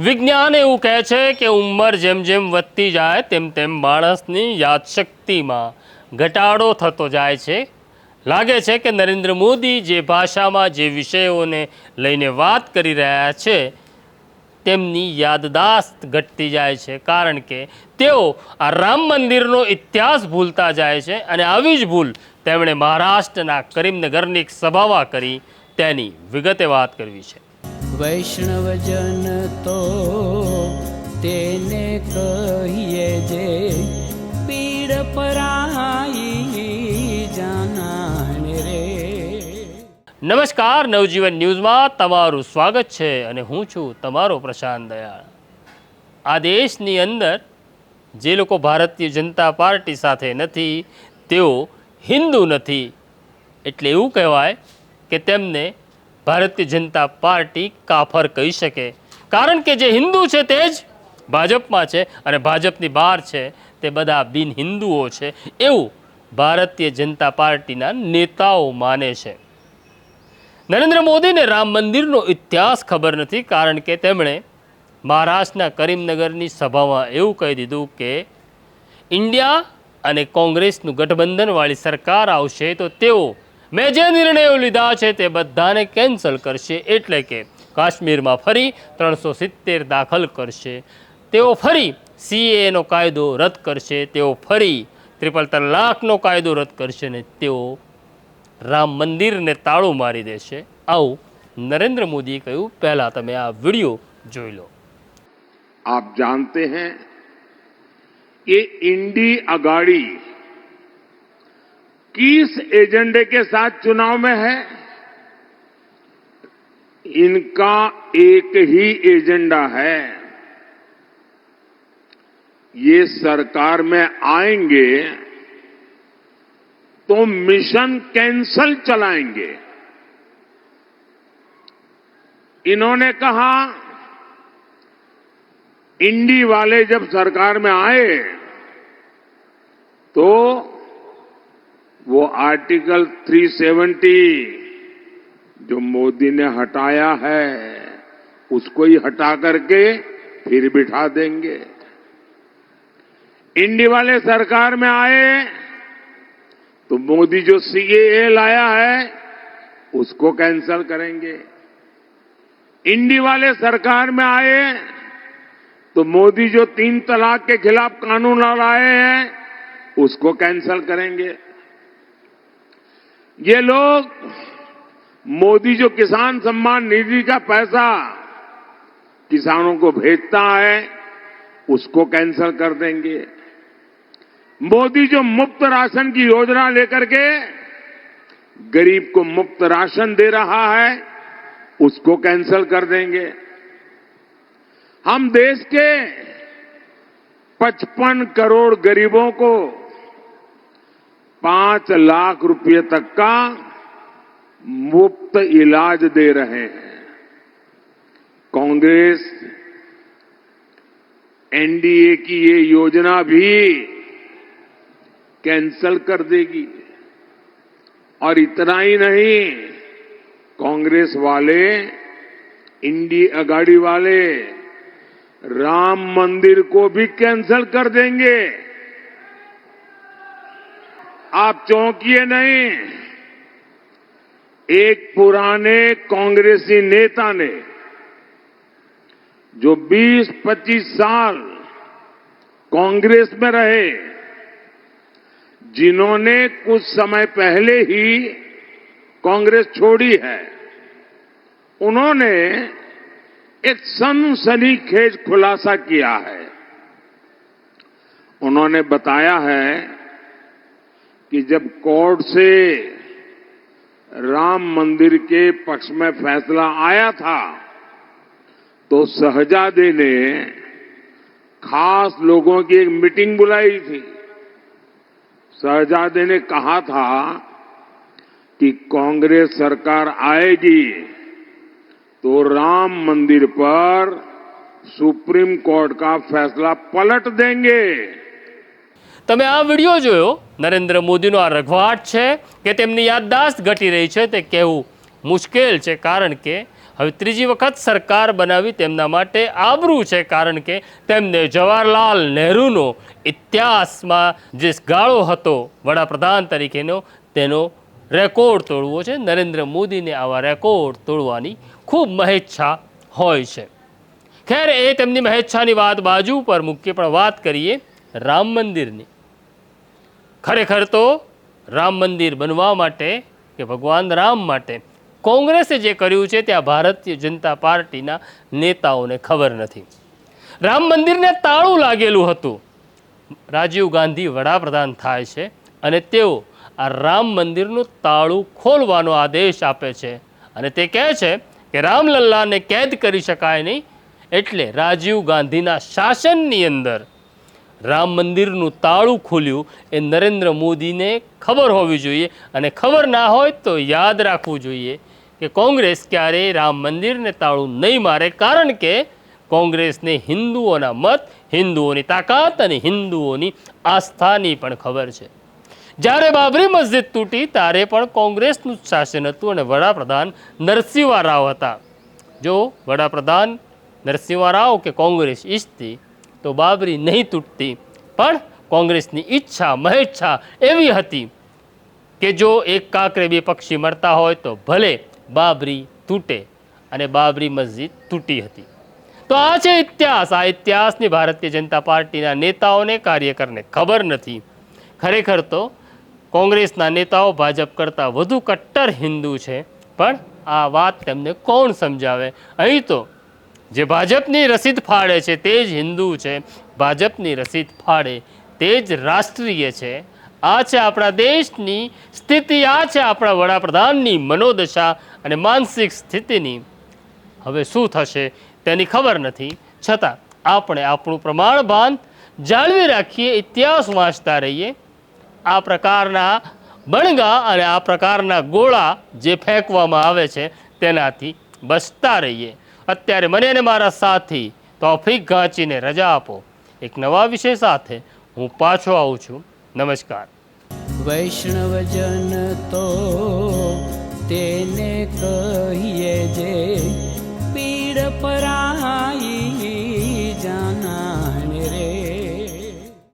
વિજ્ઞાન એવું કહે છે કે ઉંમર જેમ જેમ વધતી જાય, તેમ તેમ માણસની યાદશક્તિમાં ઘટાડો થતો જાય છે. લાગે છે કે નરેન્દ્ર મોદી જે ભાષામાં જે વિષયોને લઈને વાત કરી રહ્યા છે, તેમની યાદદાસ્ત ઘટતી જાય છે. કારણ કે તેઓ આ રામ મંદિરનો ઇતિહાસ ભૂલતા જાય છે અને આવી જ ભૂલ તેમણે મહારાષ્ટ્રના કરીમનગરની એક સભામાં કરી, તેની વિગતે વાત કરવી છે. વૈષ્ણવજન તો તેને કહીએ જે પીડ પરાઈ જાનાને રે. નમસ્કાર, નવજીવન ન્યૂઝમાં તમારું સ્વાગત છે અને હું છું તમારો પ્રશાંત દયાળ. આ દેશની અંદર જે લોકો ભારતીય જનતા પાર્ટી સાથે નથી, તેઓ હિન્દુ નથી, એટલે એવું કહેવાય કે તેમને ભારતીય જનતા પાર્ટી કાફર કહી શકે. કારણ કે જે હિન્દુ છે તે જ ભાજપમાં છે અને ભાજપની બહાર છે તે બધા બિન હિન્દુઓ છે એવું ભારતીય જનતા પાર્ટીના નેતાઓ માને છે. નરેન્દ્ર મોદીને રામ મંદિરનો ઇતિહાસ ખબર નથી કારણ કે તેમણે મહારાષ્ટ્રના કરીમનગરની સભામાં એવું કહી દીધું કે ઇન્ડિયા અને કોંગ્રેસનું ગઠબંધનવાળી સરકાર આવશે તો તેઓ મેં જે નિર્ણયો લીધા છે તે બધાને કેન્સલ કરશે એટલે કે કાશ્મીરમાં ફરી ત્રણસો સિત્તેર દાખલ કરશે. તેઓ ફરી સીએનો કાયદો રદ કરશે, તેઓ ફરી ત્રિપલ તલાકનો કાયદો રદ કરશે ને તેઓ રામ મંદિરને તાળું મારી દેશે. આવું નરેન્દ્ર મોદીએ કહ્યું. પહેલાં તમે આ વીડિયો જોઈ લો. આપ જાણતે હૈ એ ઇન્ડી અગાડી किस एजेंडे के साथ चुनाव में है। इनका एक ही एजेंडा है। ये सरकार में आएँगे तो मिशन कैंसल चलाएँगे। इन्होंने कहा, इंडी वाले जब सरकार में आए तो वो आर्टिकल 370 जो मोदी ने हटाया है, उसको ही हटा करके फिर बिठा देंगे। इंडी वाले सरकार में आए तो मोदी जो सीएए लाया है, उसको कैंसल करेंगे। इंडी वाले सरकार में आए तो मोदी जो तीन तलाक के खिलाफ कानून लाए हैं, उसको कैंसल करेंगे। ये लोग मोदी जो किसान सम्मान निधि का पैसा किसानों को भेजता है, उसको कैंसिल कर देंगे। मोदी जो मुफ़्त राशन की योजना लेकर के गरीब को मुफ़्त राशन दे रहा है, उसको कैंसिल कर देंगे। हम देश के 55 करोड़ गरीबों को पाँच लाख रुपए तक का मुफ़्त इलाज दे रहे हैं। कांग्रेस, एनडीए की ये योजना भी कैंसल कर देगी। और इतना ही नहीं, कांग्रेस वाले इंडी अगाड़ी वाले राम मंदिर को भी कैंसल कर देंगे। आप चौंकिए नहीं। एक पुराने कांग्रेसी नेता ने, जो 20-25 साल कांग्रेस में रहे, जिन्होंने कुछ समय पहले ही कांग्रेस छोड़ी है, उन्होंने एक सनसनीखेज खुलासा किया है। उन्होंने बताया है कि जब कोर्ट से राम मंदिर के पक्ष में फैसला आया था तो सहजादे ने खास लोगों की एक मीटिंग बुलाई थी। सहजादे ने कहा था कि कांग्रेस सरकार आएगी तो राम मंदिर पर सुप्रीम कोर्ट का फैसला पलट देंगे। તમે આ વીડિયો જોયો? નરેન્દ્ર મોદીનો આ રઘવાટ છે કે તેમની યાદદાસ્ત ઘટી રહી છે તે કહેવું મુશ્કેલ છે, કારણ કે હવે ત્રીજી વખત સરકાર બનાવી તેમના માટે આબરૂ છે, કારણ કે તેમને જવાહરલાલ નહેરુનો ઇતિહાસમાં જે ગાળો હતો, વડાપ્રધાન તરીકેનો, તેનો રેકોર્ડ તોડવો છે. નરેન્દ્ર મોદીને આવા રેકોર્ડ તોડવાની ખૂબ મહેચ્છા હોય છે. ખેર, એ તેમની મહેચ્છાની વાત બાજુ પર મૂકીએ, પણ વાત કરીએ રામ મંદિરની. ખરેખર તો રામ મંદિર બનવા માટે કે ભગવાન રામ માટે કોંગ્રેસે જે કર્યું છે ત્યાં ભારતીય જનતા પાર્ટીના નેતાઓને ખબર નથી. રામ મંદિરને તાળું લાગેલું હતું. રાજીવ ગાંધી વડાપ્રધાન થાય છે અને તેઓ આ રામ મંદિરનું તાળું ખોલવાનો આદેશ આપે છે અને તે કહે છે કે રામલલ્લાને કેદ કરી શકાય નહીં એટલે રાજીવ ગાંધીના શાસનની અંદર રામ મંદિરનું તાળું ખોલ્યું એ નરેન્દ્ર મોદીને ખબર હોવી જોઈએ અને ખબર ના હોય તો યાદ રાખવું જોઈએ કે કોંગ્રેસ ક્યારેય રામ મંદિરને તાળું નહીં મારે, કારણ કે કોંગ્રેસને હિન્દુઓના મત, હિન્દુઓની તાકાત અને હિન્દુઓની આસ્થાની પણ ખબર છે. જ્યારે બાબરી મસ્જિદ તૂટી, ત્યારે પણ કોંગ્રેસનું જ શાસન હતું અને વડાપ્રધાન નરસિંહા રાવ હતા. જો વડાપ્રધાન નરસિંહા રાવ કે કોંગ્રેસ ઈચ્છતી તો બાબરી નહીં તૂટતી. પણ કોંગ્રેસની ઈચ્છા, મહેચ્છા એવી હતી કે જો એક કાંકરે બે પક્ષી મરતા હોય તો ભલે બાબરી તૂટે અને બાબરી મસ્જિદ તૂટી હતી. તો આ છે ઇતિહાસ. આ ઇતિહાસની ભારતીય જનતા પાર્ટીના નેતાઓને કાર્યકરને ખબર નથી. ખરેખર તો કોંગ્રેસના નેતાઓ ભાજપ કરતાં વધુ કટ્ટર હિન્દુ છે. પણ આ વાત તેમને કોણ સમજાવે? અહીં તો જે ભાજપની રસીદ ફાળે છે તે જ હિન્દુ છે, ભાજપની રસીદ ફાળે તે જ રાષ્ટ્રીય છે. આ છે આપણા દેશની સ્થિતિ, આ છે આપણા વડાપ્રધાનની મનોદશા અને માનસિક સ્થિતિની. હવે શું થશે તેની ખબર નથી. છતાં આપણે આપણું પ્રમાણભાન જાળવી રાખીએ, ઇતિહાસ વાંચતા રહીએ. આ પ્રકારના બણગા અને આ પ્રકારના ગોળા જે ફેંકવામાં આવે છે તેનાથી બચતા રહીએ. અત્યારે મને અને મારા સાથી તોફિક ઘાંચીને રજા આપો. એક નવા વિષય સાથે હું પાછો આવું છું. નમસ્કાર. વૈષ્ણવજન તો તેને કહીએ જે પીડ પરાય